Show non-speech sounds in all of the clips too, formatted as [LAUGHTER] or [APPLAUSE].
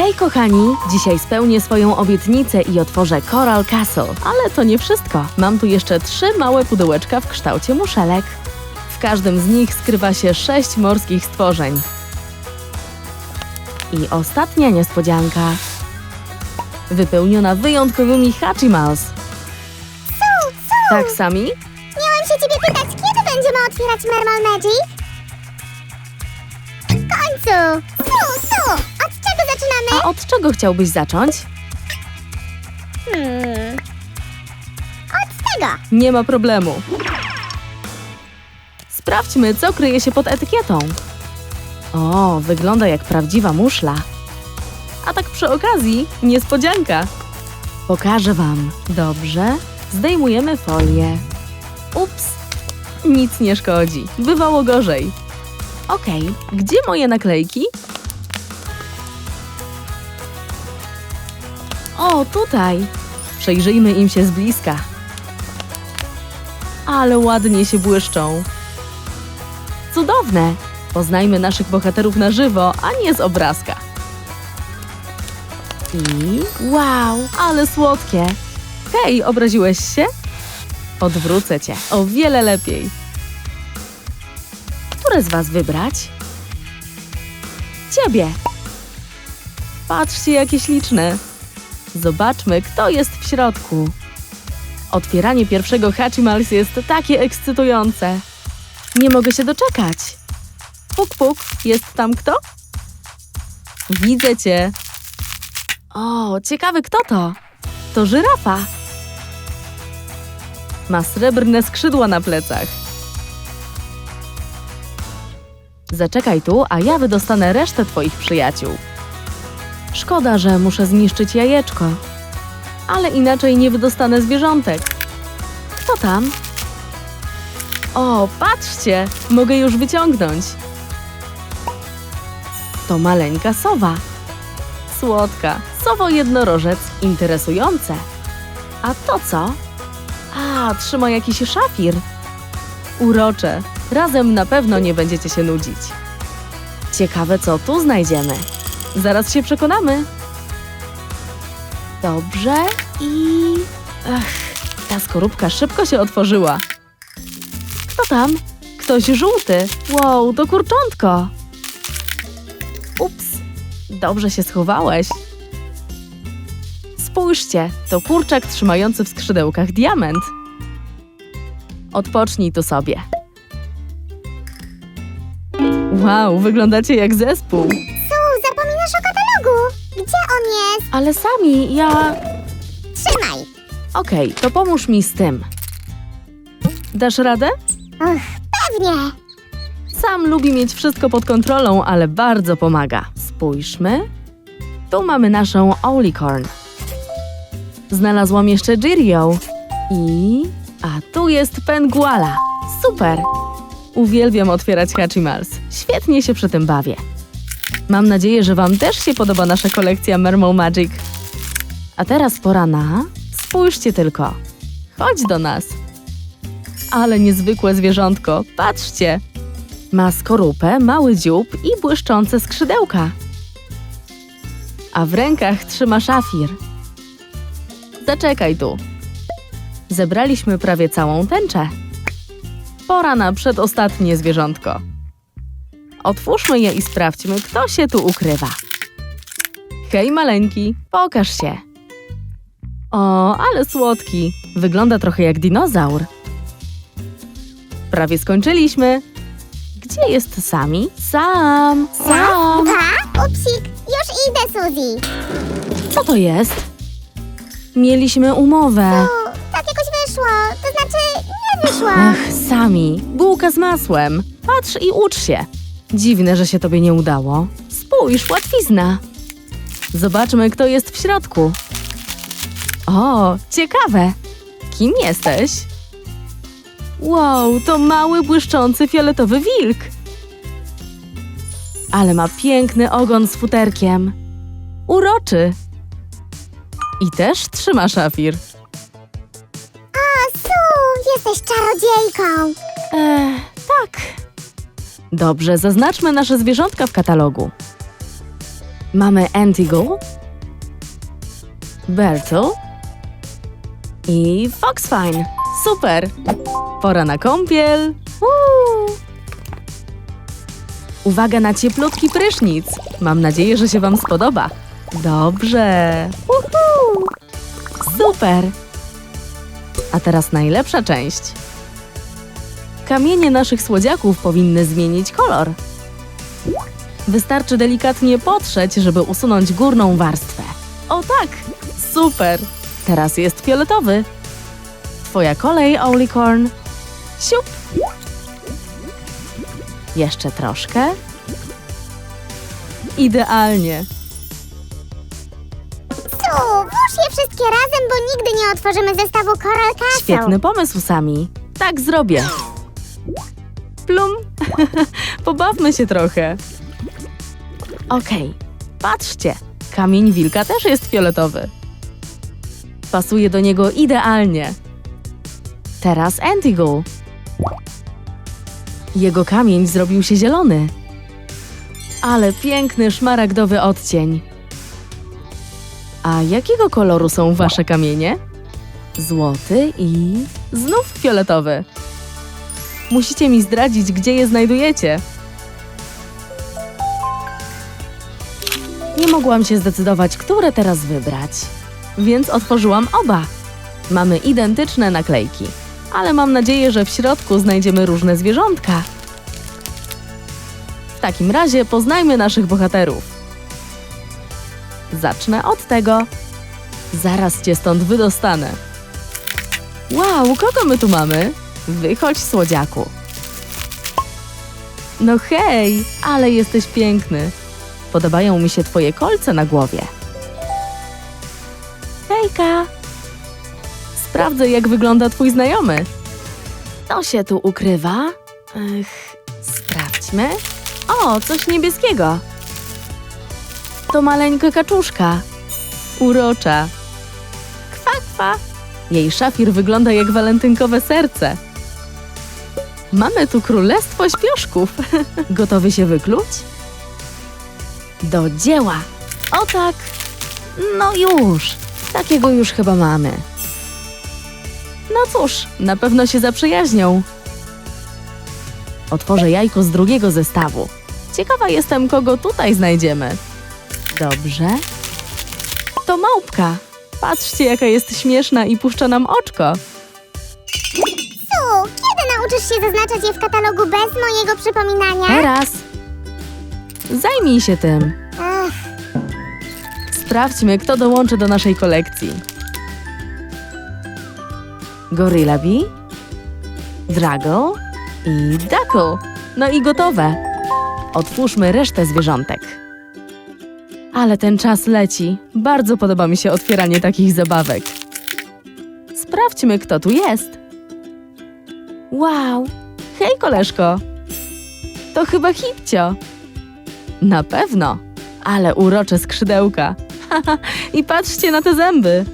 Hej kochani, dzisiaj spełnię swoją obietnicę i otworzę Coral Castle. Ale to nie wszystko. Mam tu jeszcze trzy małe pudełeczka w kształcie muszelek. W każdym z nich skrywa się sześć morskich stworzeń. I ostatnia niespodzianka. Wypełniona wyjątkowymi Hachimals. Su, su! Tak, Sami? Miałem się ciebie pytać, kiedy będziemy otwierać Mermal Magic? W końcu! Su, zaczynamy? A od czego chciałbyś zacząć? Hmm. Od tego! Nie ma problemu. Sprawdźmy, co kryje się pod etykietą. O, wygląda jak prawdziwa muszla. A tak przy okazji, niespodzianka. Pokażę wam. Dobrze, zdejmujemy folię. Ups, nic nie szkodzi. Bywało gorzej. Okej, gdzie moje naklejki? O, tutaj. Przejrzyjmy im się z bliska. Ale ładnie się błyszczą. Cudowne! Poznajmy naszych bohaterów na żywo, a nie z obrazka. I wow, ale słodkie! Hej, obraziłeś się? Odwrócę cię. O wiele lepiej. Które z was wybrać? Ciebie! Patrzcie, jakie śliczne. Zobaczmy, kto jest w środku. Otwieranie pierwszego Hachimals jest takie ekscytujące. Nie mogę się doczekać. Puk, puk, jest tam kto? Widzę cię. O, ciekawy kto to? To żyrafa. Ma srebrne skrzydła na plecach. Zaczekaj tu, a ja wydostanę resztę twoich przyjaciół. Szkoda, że muszę zniszczyć jajeczko. Ale inaczej nie wydostanę zwierzątek. Kto tam? O, patrzcie! Mogę już wyciągnąć. To maleńka sowa. Słodka. Sowo jednorożec. Interesujące. A to co? A, trzyma jakiś szafir. Urocze. Razem na pewno nie będziecie się nudzić. Ciekawe, co tu znajdziemy. Zaraz się przekonamy. Dobrze i... Ach, ta skorupka szybko się otworzyła. Kto tam? Ktoś żółty. Wow, to kurczątko. Ups, dobrze się schowałeś. Spójrzcie, to kurczak trzymający w skrzydełkach diament. Odpocznij tu sobie. Wow, wyglądacie jak zespół. Gdzie on jest? Ale sami, ja... Trzymaj! Okej, to pomóż mi z tym. Dasz radę? Uch, pewnie! Sam lubi mieć wszystko pod kontrolą, ale bardzo pomaga. Spójrzmy. Tu mamy naszą Olicorn. Znalazłam jeszcze Jirio. I... A tu jest Penguala. Super! Uwielbiam otwierać Hachimals. Świetnie się przy tym bawię. Mam nadzieję, że Wam też się podoba nasza kolekcja Mermal Magic. A teraz pora na... Spójrzcie tylko. Chodź do nas. Ale niezwykłe zwierzątko. Patrzcie. Ma skorupę, mały dziób i błyszczące skrzydełka. A w rękach trzyma szafir. Zaczekaj tu. Zebraliśmy prawie całą tęczę. Pora na przedostatnie zwierzątko. Otwórzmy je i sprawdźmy, kto się tu ukrywa. Hej, maleńki, pokaż się. O, ale słodki. Wygląda trochę jak dinozaur. Prawie skończyliśmy. Gdzie jest Sami? Sam! Sam! Dwa, upsik, już idę, Suzy! Co to jest? Mieliśmy umowę. Tu, tak jakoś wyszło, to znaczy nie wyszło. Ach, Sami, bułka z masłem. Patrz i ucz się. Dziwne, że się tobie nie udało. Spójrz, łatwizna. Zobaczmy, kto jest w środku. O, ciekawe. Kim jesteś? Wow, to mały, błyszczący fioletowy wilk. Ale ma piękny ogon z futerkiem. Uroczy. I też trzyma szafir. O, Su, jesteś czarodziejką! Eee, tak. Dobrze, zaznaczmy nasze zwierzątka w katalogu. Mamy Antigo, Bertu i Foxfine. Super! Pora na kąpiel. Uuu. Uwaga na cieplutki prysznic. Mam nadzieję, że się Wam spodoba. Dobrze. Uhu. Super. A teraz najlepsza część. Kamienie naszych słodziaków powinny zmienić kolor. Wystarczy delikatnie potrzeć, żeby usunąć górną warstwę. O tak! Super! Teraz jest fioletowy. Twoja kolej, Olicorn. Siup! Jeszcze troszkę. Idealnie. Su, włóż je wszystkie razem, bo nigdy nie otworzymy zestawu Coral Castle. Świetny pomysł, Sami. Tak zrobię. Plum. [LAUGHS] Pobawmy się trochę. Okej, patrzcie. Kamień wilka też jest fioletowy. Pasuje do niego idealnie. Teraz Antigo. Jego kamień zrobił się zielony. Ale piękny szmaragdowy odcień. A jakiego koloru są wasze kamienie? Złoty i znów fioletowy. Musicie mi zdradzić, gdzie je znajdujecie. Nie mogłam się zdecydować, które teraz wybrać, więc otworzyłam oba. Mamy identyczne naklejki, ale mam nadzieję, że w środku znajdziemy różne zwierzątka. W takim razie poznajmy naszych bohaterów. Zacznę od tego. Zaraz cię stąd wydostanę. Wow, kogo my tu mamy? Wychodź, słodziaku. No hej, ale jesteś piękny. Podobają mi się twoje kolce na głowie. Hejka! Sprawdzę, jak wygląda twój znajomy. To się tu ukrywa. Ech, sprawdźmy. O, coś niebieskiego. To maleńka kaczuszka. Urocza. Kwa, kwa. Jej szafir wygląda jak walentynkowe serce. Mamy tu królestwo śpioszków. [LAUGHS] Gotowy się wykluć? Do dzieła. O tak. No już. Takiego już chyba mamy. No cóż, na pewno się zaprzyjaźnią. Otworzę jajko z drugiego zestawu. Ciekawa jestem, kogo tutaj znajdziemy. Dobrze. To małpka. Patrzcie, jaka jest śmieszna i puszcza nam oczko. Su, kiedy nauczysz się zaznaczać je w katalogu bez mojego przypominania? Teraz. Zajmij się tym. Ech, Sprawdźmy, kto dołączy do naszej kolekcji. Gorilla Bee, Drago i Duckle. No i gotowe. Otwórzmy resztę zwierzątek. Ale ten czas leci. Bardzo podoba mi się otwieranie takich zabawek. Sprawdźmy, kto tu jest. Wow! Hej, koleżko! To chyba Hipcio. Na pewno. Ale urocze skrzydełka. [LAUGHS] I patrzcie na te zęby.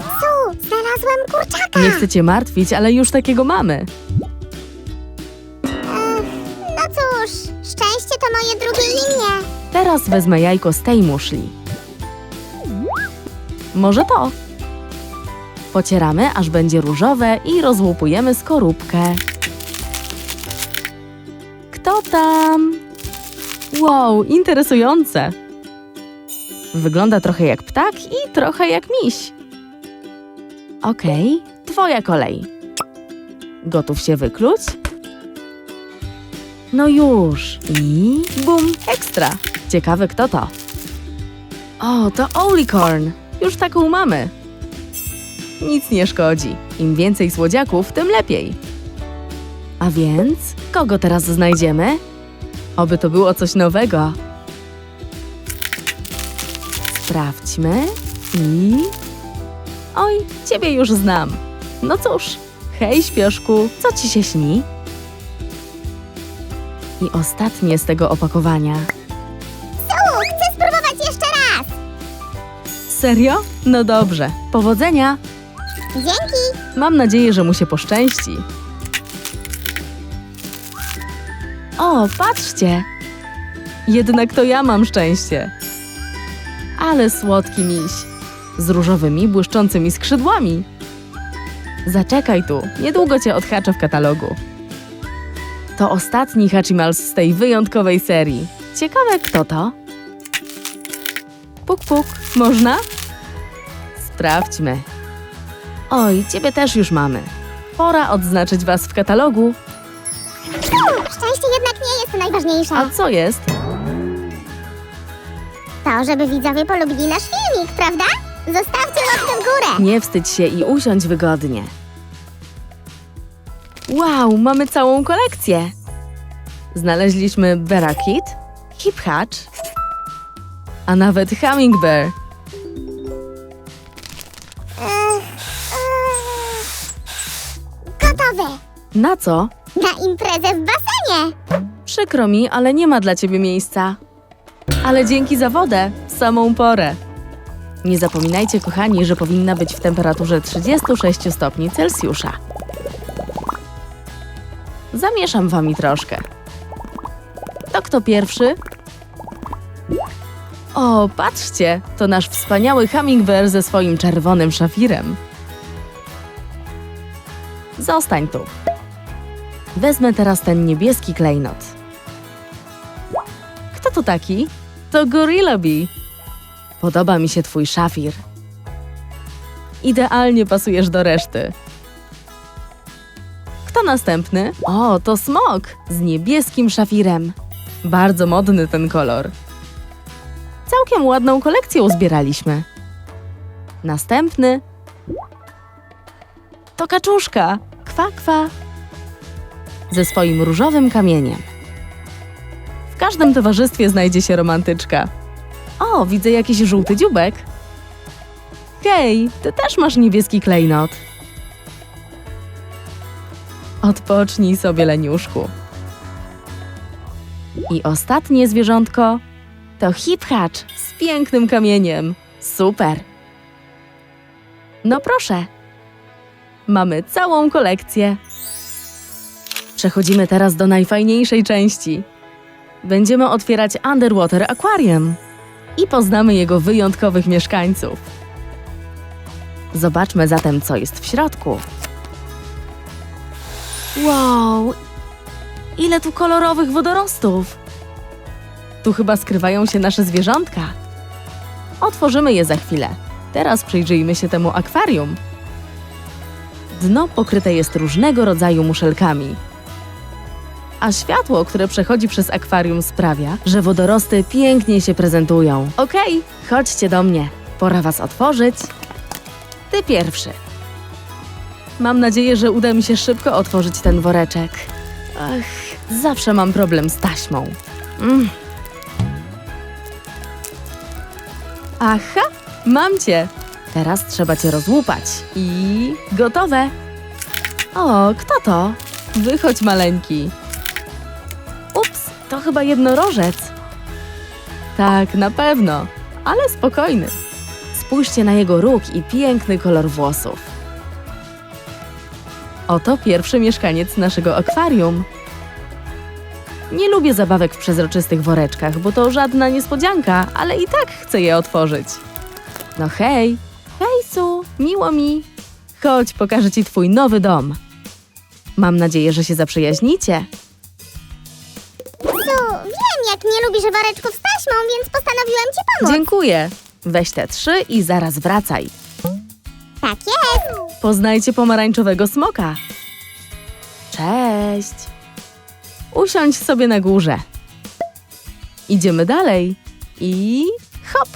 Su, znalazłem kurczaka. Nie chcę cię martwić, ale już takiego mamy. Ech, no cóż, szczęście to moje drugie imię. Teraz wezmę jajko z tej muszli. Może to. Pocieramy, aż będzie różowe i rozłupujemy skorupkę. Kto tam? Wow, interesujące. Wygląda trochę jak ptak i trochę jak miś. Okej, twoja kolej. Gotów się wykluć? No już. I bum, ekstra. Ciekawe kto to. O, to Olicorn. Już taką mamy. Nic nie szkodzi. Im więcej słodziaków, tym lepiej. A więc, kogo teraz znajdziemy? Oby to było coś nowego. Sprawdźmy i... Oj, ciebie już znam. No cóż, hej śpioszku, co ci się śni? I ostatnie z tego opakowania. Su, chcę spróbować jeszcze raz. Serio? No dobrze. Powodzenia! Dzięki. Mam nadzieję, że mu się poszczęści. O, patrzcie! Jednak to ja mam szczęście. Ale słodki miś. Z różowymi, błyszczącymi skrzydłami. Zaczekaj tu, niedługo cię odhaczę w katalogu. To ostatni Hachimals z tej wyjątkowej serii. Ciekawe, kto to? Puk, puk, można? Sprawdźmy. Oj, ciebie też już mamy. Pora odznaczyć was w katalogu. Szczęście jednak nie jest najważniejsze. A co jest? To, żeby widzowie polubili nasz filmik, prawda? Zostawcie łapkę w górę. Nie wstydź się i usiądź wygodnie. Wow, mamy całą kolekcję. Znaleźliśmy Berakit, Hip Hatch, a nawet Hummingbird. Na co? Na imprezę w basenie. Przykro mi, ale nie ma dla ciebie miejsca. Ale dzięki za wodę, w samą porę. Nie zapominajcie, kochani, że powinna być w temperaturze 36 stopni Celsjusza. Zamieszam wami troszkę. To kto pierwszy? O, patrzcie, to nasz wspaniały hummingbird ze swoim czerwonym szafirem. Zostań tu. Wezmę teraz ten niebieski klejnot. Kto to taki? To Gorilla Bee. Podoba mi się twój szafir. Idealnie pasujesz do reszty. Kto następny? O, to smok z niebieskim szafirem. Bardzo modny ten kolor. Całkiem ładną kolekcję uzbieraliśmy. Następny to kaczuszka. Kwa, kwa ze swoim różowym kamieniem. W każdym towarzystwie znajdzie się romantyczka. O, widzę jakiś żółty dziubek. Hej, ty też masz niebieski klejnot. Odpocznij sobie, leniuszku. I ostatnie zwierzątko to hip hatch z pięknym kamieniem. Super. No proszę. Mamy całą kolekcję. Przechodzimy teraz do najfajniejszej części. Będziemy otwierać Underwater Aquarium i poznamy jego wyjątkowych mieszkańców. Zobaczmy zatem, co jest w środku. Wow! Ile tu kolorowych wodorostów! Tu chyba skrywają się nasze zwierzątka. Otworzymy je za chwilę. Teraz przyjrzyjmy się temu akwarium. Dno pokryte jest różnego rodzaju muszelkami, a światło, które przechodzi przez akwarium sprawia, że wodorosty pięknie się prezentują. Okej, chodźcie do mnie. Pora was otworzyć. Ty pierwszy. Mam nadzieję, że uda mi się szybko otworzyć ten woreczek. Ach, zawsze mam problem z taśmą. Mm. Aha, mam cię. Teraz trzeba cię rozłupać. I gotowe. O, kto to? Wychodź, maleńki. To chyba jednorożec. Tak, na pewno, ale spokojny. Spójrzcie na jego róg i piękny kolor włosów. Oto pierwszy mieszkaniec naszego akwarium. Nie lubię zabawek w przezroczystych woreczkach, bo to żadna niespodzianka, ale i tak chcę je otworzyć. No hej, hejsu, miło mi. Chodź, pokażę ci twój nowy dom. Mam nadzieję, że się zaprzyjaźnicie. Jak nie lubisz woreczków z taśmą, więc postanowiłem ci pomóc. Dziękuję. Weź te trzy i zaraz wracaj. Tak jest. Poznajcie pomarańczowego smoka. Cześć. Usiądź sobie na górze. Idziemy dalej. I hop.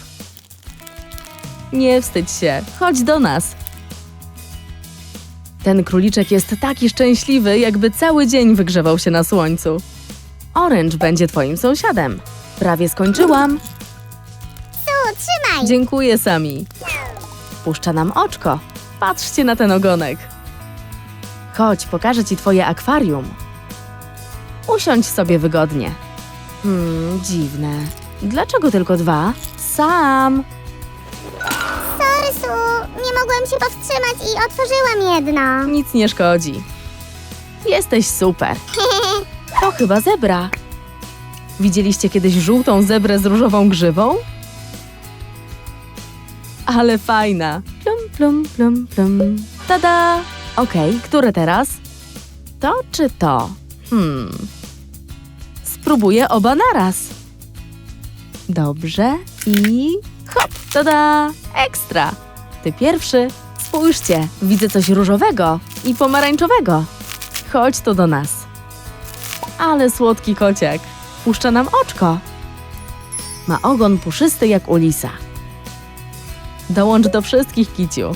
Nie wstydź się, chodź do nas. Ten króliczek jest taki szczęśliwy, jakby cały dzień wygrzewał się na słońcu. Orange będzie twoim sąsiadem. Prawie skończyłam. Su, trzymaj. Dziękuję, Sami. Puszcza nam oczko. Patrzcie na ten ogonek. Chodź, pokażę ci twoje akwarium. Usiądź sobie wygodnie. Hmm, dziwne. Dlaczego tylko dwa? Sam. Sorry, Su, nie mogłem się powstrzymać i otworzyłam jedno. Nic nie szkodzi. Jesteś super. [LAUGHS] To chyba zebra. Widzieliście kiedyś żółtą zebrę z różową grzywą? Ale fajna. Plum, plum, plum, plum. Tada! Okej, które teraz? To czy to? Hmm. Spróbuję oba naraz. Dobrze i hop, tada! Ekstra! Ty pierwszy. Spójrzcie, widzę coś różowego i pomarańczowego. Chodź tu do nas. Ale słodki kociak. Puszcza nam oczko. Ma ogon puszysty jak u lisa. Dołącz do wszystkich, Kiciu.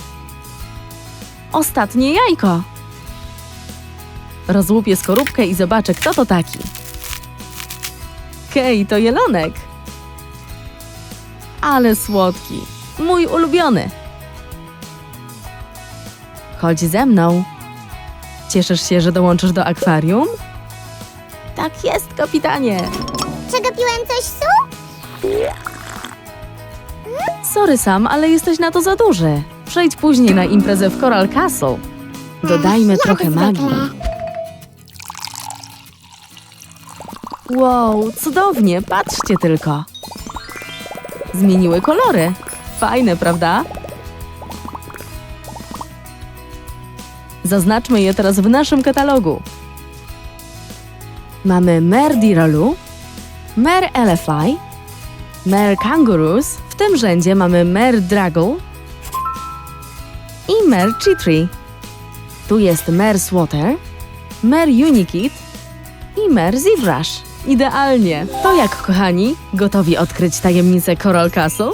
Ostatnie jajko. Rozłupię skorupkę i zobaczę, kto to taki. Kej, to jelonek. Ale słodki. Mój ulubiony. Chodź ze mną. Cieszysz się, że dołączysz do akwarium? Tak jest, kapitanie. Przegapiłem coś, Su? Sorry Sam, ale jesteś na to za duży. Przejdź później na imprezę w Coral Castle. Dodajmy Ach, trochę jak magii. zwykle. Wow, cudownie, patrzcie tylko. Zmieniły kolory. Fajne, prawda? Zaznaczmy je teraz w naszym katalogu. Mamy Mer Diralu, Mer Elefai, Mer Kangaroos, w tym rzędzie mamy Mer Draggle i Mer Chitri. Tu jest Mer Swatter, Mer Unikit i Mer Zebrush. Idealnie. To jak, kochani? Gotowi odkryć tajemnicę Coral Castle?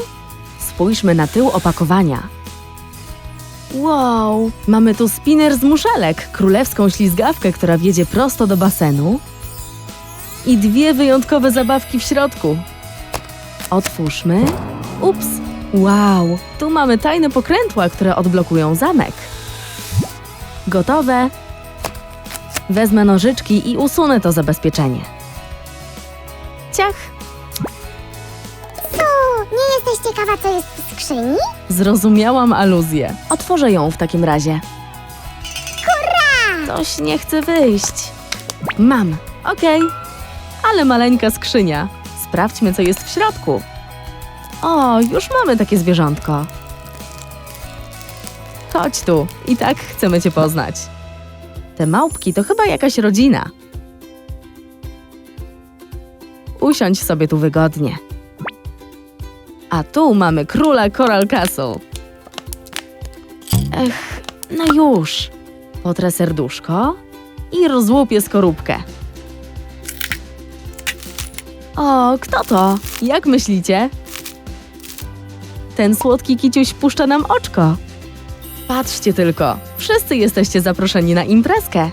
Spójrzmy na tył opakowania. Wow, mamy tu spinner z muszelek, królewską ślizgawkę, która wiedzie prosto do basenu i dwie wyjątkowe zabawki w środku. Otwórzmy. Ups. Wow, tu mamy tajne pokrętła, które odblokują zamek. Gotowe. Wezmę nożyczki i usunę to zabezpieczenie. Ciach! Su, nie jesteś ciekawa, co jest w skrzyni? Zrozumiałam aluzję. Otworzę ją w takim razie. Hurra! Coś nie chce wyjść. Mam. Okej. Ale maleńka skrzynia. Sprawdźmy, co jest w środku. O, już mamy takie zwierzątko. Chodź tu. I tak chcemy cię poznać. Te małpki to chyba jakaś rodzina. Usiądź sobie tu wygodnie. A tu mamy króla Coral Castle. Ech, no już. Potrę serduszko i rozłupię skorupkę. O, kto to? Jak myślicie? Ten słodki kiciuś puszcza nam oczko. Patrzcie tylko, wszyscy jesteście zaproszeni na imprezkę.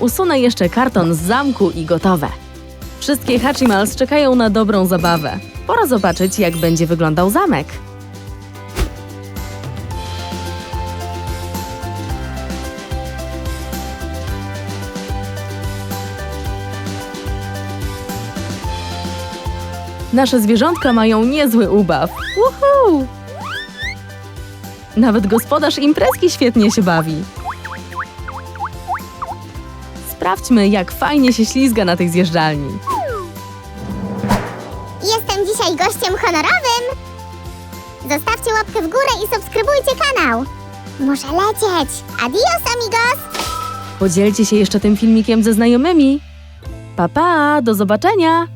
Usunę jeszcze karton z zamku i gotowe. Wszystkie Hachimals czekają na dobrą zabawę. Pora zobaczyć, jak będzie wyglądał zamek. Nasze zwierzątka mają niezły ubaw. Woohoo! Nawet gospodarz imprezki świetnie się bawi. Sprawdźmy, jak fajnie się ślizga na tej zjeżdżalni. Jestem dzisiaj gościem honorowym. Zostawcie łapkę w górę i subskrybujcie kanał. Muszę lecieć. Adios, amigos! Podzielcie się jeszcze tym filmikiem ze znajomymi. Pa, pa, do zobaczenia!